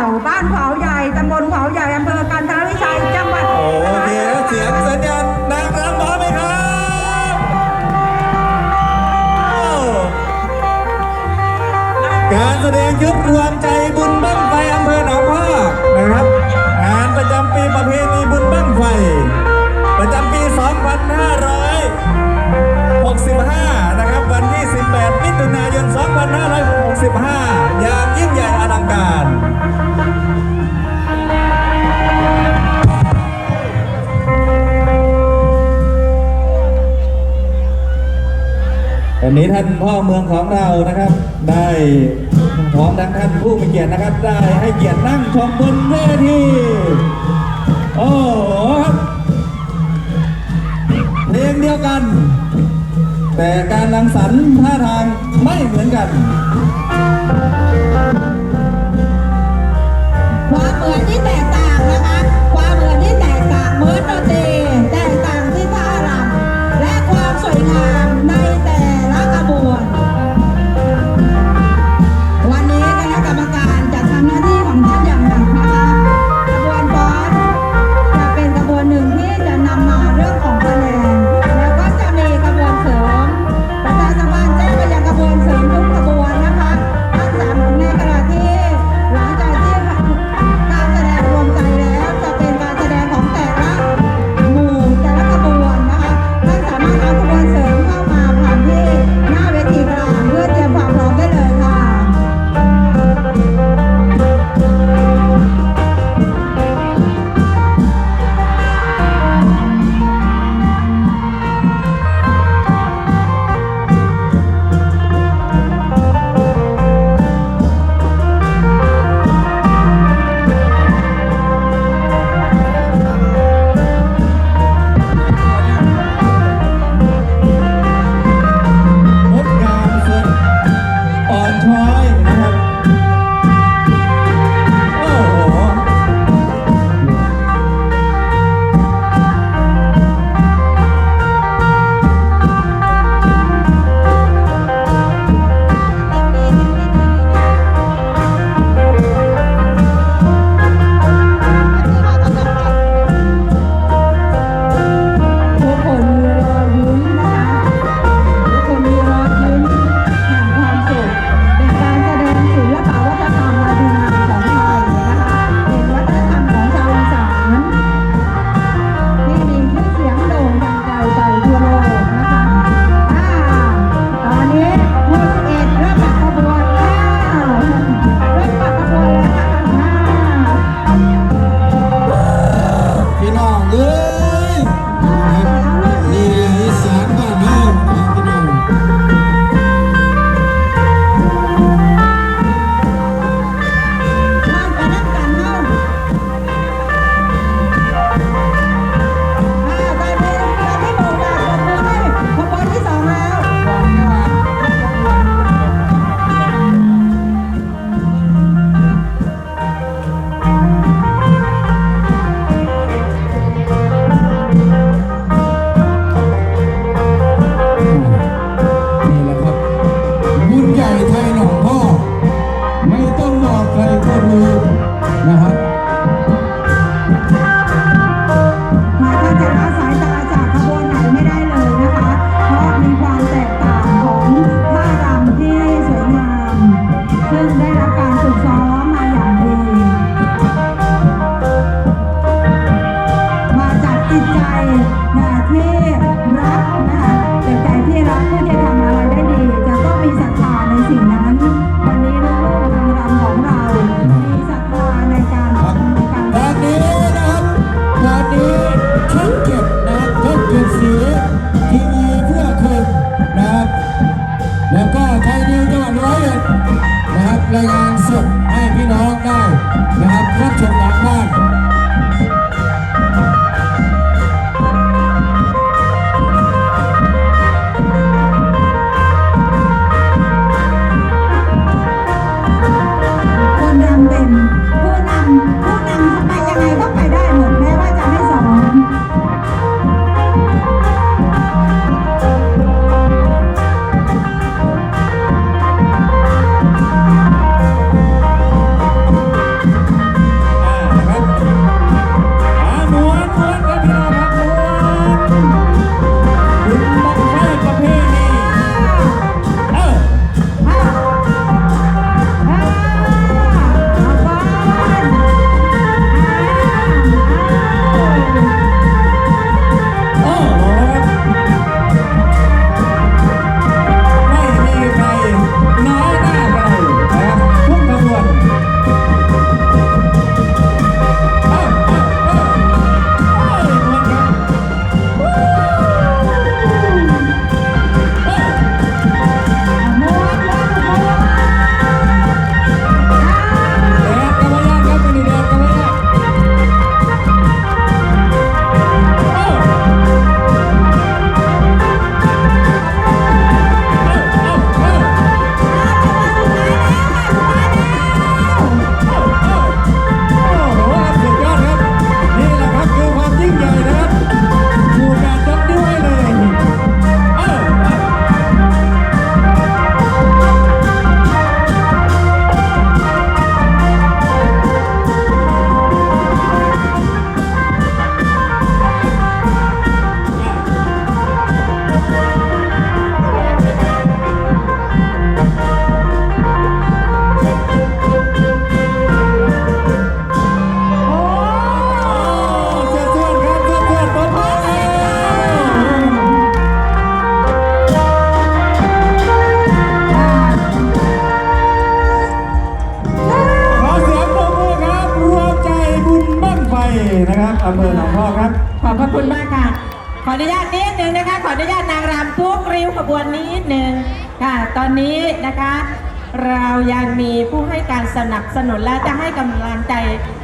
เขาบ้านขวาวใหญ่ตำบลขวาวใหญ่อำเภอกันทรวิชัย จังหวัดโอเคแล้วเสียงสัญญาณนางรำพร้อมไหมครับโอ้การแสดงยุทธรวมใจบุญบั้งไฟอำเภอหนองพอกนะครับ งานประจำปีประเพณีบุญบั้งไฟ ประจำปี 2565 นะครับ วันที่ 18 มิถุนายน 2565 อย่างยิ่งใหญ่อลังการ วันนี้ท่านพ่อเมืองของเรานะครับ ได้พร้อมทั้งท่านผู้มีเกียรตินะครับ ได้ให้เกียรตินั่งชมบนเวทีโอ้โหครับเพลงเดียวกัน แต่การรังสรรค์ท่าทางไม่เหมือนกัน ใครก็รู้นะครับ อำเภอหนองพอกครับ ขอบพระคุณมากค่ะ ขออนุญาตนิดนึงนะคะ ขออนุญาตนางรำทุกริ้วขบวนนิดนึงค่ะ ตอนนี้นะคะ เรายังมีผู้ให้การสนับสนุนและจะให้กำลังใจ